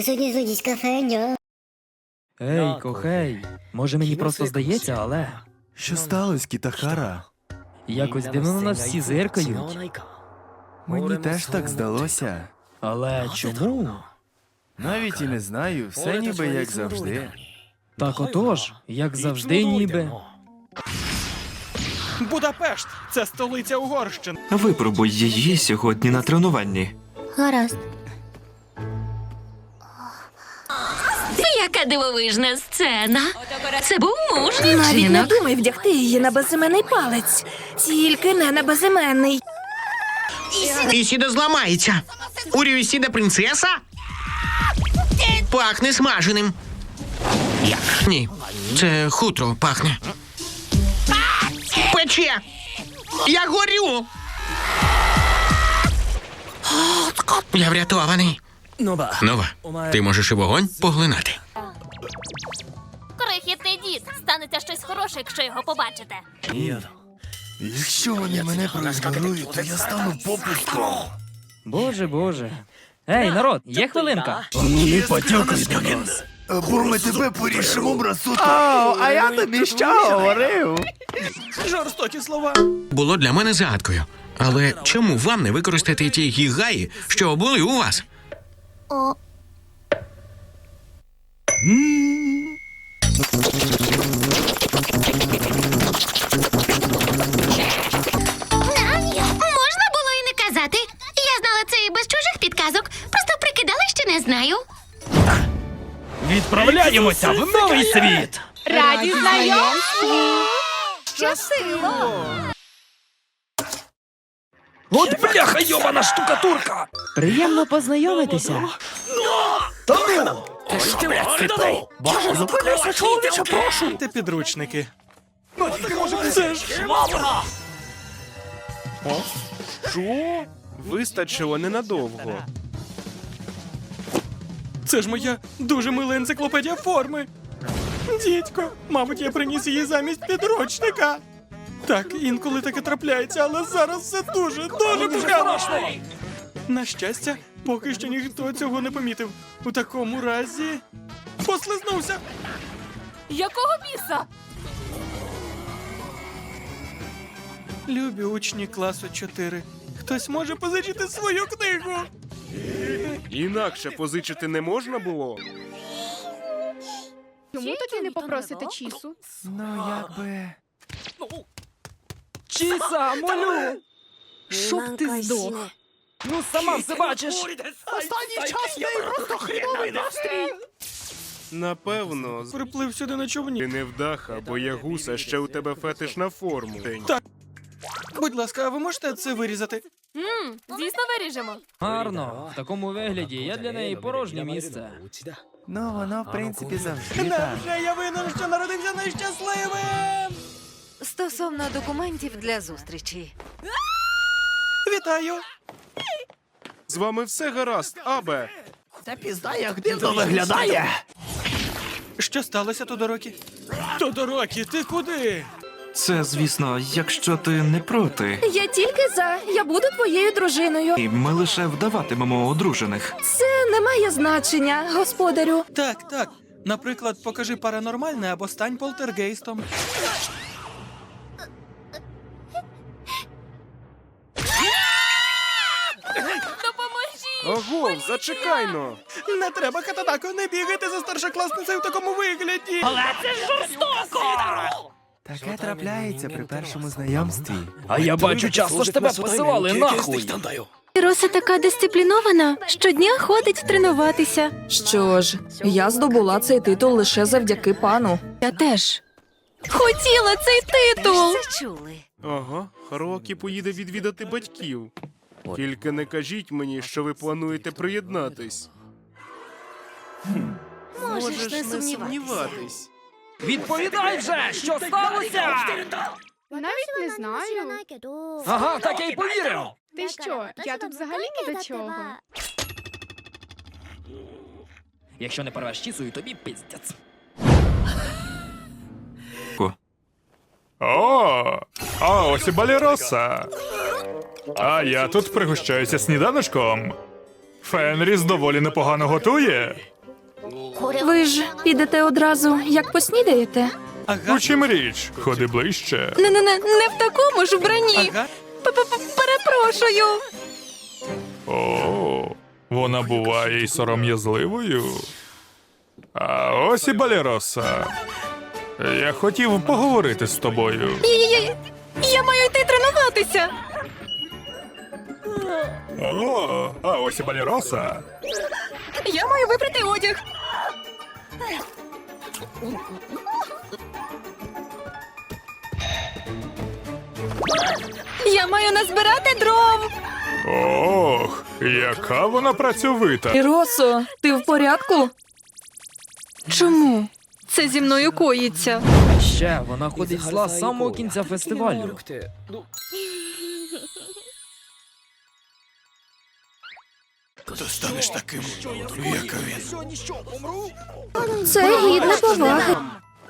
Сьогодні зудіть кафе, Ей, кохей, може мені просто здається, але Що сталося, Кітахара? якось дивно на нас всі зиркають. Мені теж так здалося. Але чому? Навіть і не знаю, все ніби як завжди. Так отож, як завжди, ніби. Будапешт це столиця Угорщини. Випробуй її сьогодні на тренуванні. Гаразд. Яка дивовижна сцена. Це був мужній Навіть не думай вдягти її на безіменний палець. Тільки не на безіменний. Ісіда зламається. У Рюісіда принцеса? Пахне смаженим. Як? Ні, це хутро пахне. Пече! Я горю! Я врятований. Нова, Нова. ти можеш і вогонь поглинати. Крихітний дід. Станеться щось хороше, якщо його побачите. Якщо вони мене проігнорують, то я стану попуском. Боже, боже. Ей, народ, є хвилинка. Не потякайте нас. Ми тебе порішимо, брасутку. а я тобі що говорив? Жорстокі слова. Було для мене загадкою. Але чому вам не використати ті гігаї, що були у вас? Можна було і не казати. Я знала це і без чужих підказок. Просто прикидала, що не знаю. Відправляємося в новий світ! Раді знайомству! Щасило! От бляха йобана штукатурка! Приємно познайомитися. Боже, зупинися, чоловіче, прошу. Ти підручники. Це ж Що? Вистачило ненадовго. це ж моя дуже мила енциклопедія форми. Дідько, мабуть, я приніс її замість підручника. Так, інколи таке трапляється, але зараз все дуже, дуже погано. На щастя, поки що ніхто цього не помітив. У такому разі послизнувся. Якого біса? Любі учні класу 4. Хтось може позичити свою книгу. Інакше позичити не можна було. Чому тоді не попросите чісу? Ну, якби... Чіса, молю! Щоб ти здох. Ну сама все бачиш! Останній час мій захлідовий настрій. Напевно, Приплив сюди на човні. ти не вдаха, бо я гуса, ще у тебе фетиш на форму. Так. Будь ласка, а ви можете це вирізати? Ммм, дійсно виріжемо. Гарно, в такому вигляді я для неї порожнє місце. Ну, воно, в принципі, завжди так. Невже я винен, що народився нещасливим? Стосовно документів для зустрічі. Вітаю! З вами все гаразд, абе. Та пізда, як дивно виглядає. Що сталося, Тодорокі? Тодорокі, ти куди? Це, звісно, якщо ти не проти. Я тільки за. Я буду твоєю дружиною. І ми лише вдаватимемо одружених. Це не має значення, господарю. Так, так. Наприклад, покажи паранормальне або стань полтергейстом. Ого, зачекайно. Не треба катанако, не бігайте за старшокласницею в такому вигляді. Але це жорстоко! Таке трапляється при першому знайомстві. А я бачу, часто ж тебе посилали нахуй. Роса така дисциплінована, щодня ходить тренуватися. Що ж, я здобула цей титул лише завдяки пану. Я теж. Хотіла цей титул. Ага, Харуакі поїде відвідати батьків. Тільки не кажіть мені, що ви плануєте приєднатись. Можеш не сумніватися. Відповідай вже, що сталося? Навіть не знаю. Ага, так я й повірив. Ти що, я тут взагалі ні до чого. Якщо не порвеш чісою, тобі пиздець. О, а ось і Баліроса. А я тут пригощаюся сніданочком. Фенріс доволі непогано готує. Ви ж підете одразу, як поснідаєте? У чим річ? Ходи ближче. Не не не не в такому ж вбранні. Перепрошую. О, вона буває й сором'язливою. А ось і Балероса. Я хотів поговорити з тобою. Я, я маю йти тренуватися. О, а ось і Балероса. Я маю випрати одяг. Я маю назбирати дров. Ох, яка вона працьовита. Іросо, ти в порядку? Чому? Це зі мною коїться. А ще вона ходить зла з самого кінця фестивалю. Ти станеш таким, як він. Це гідна поваги.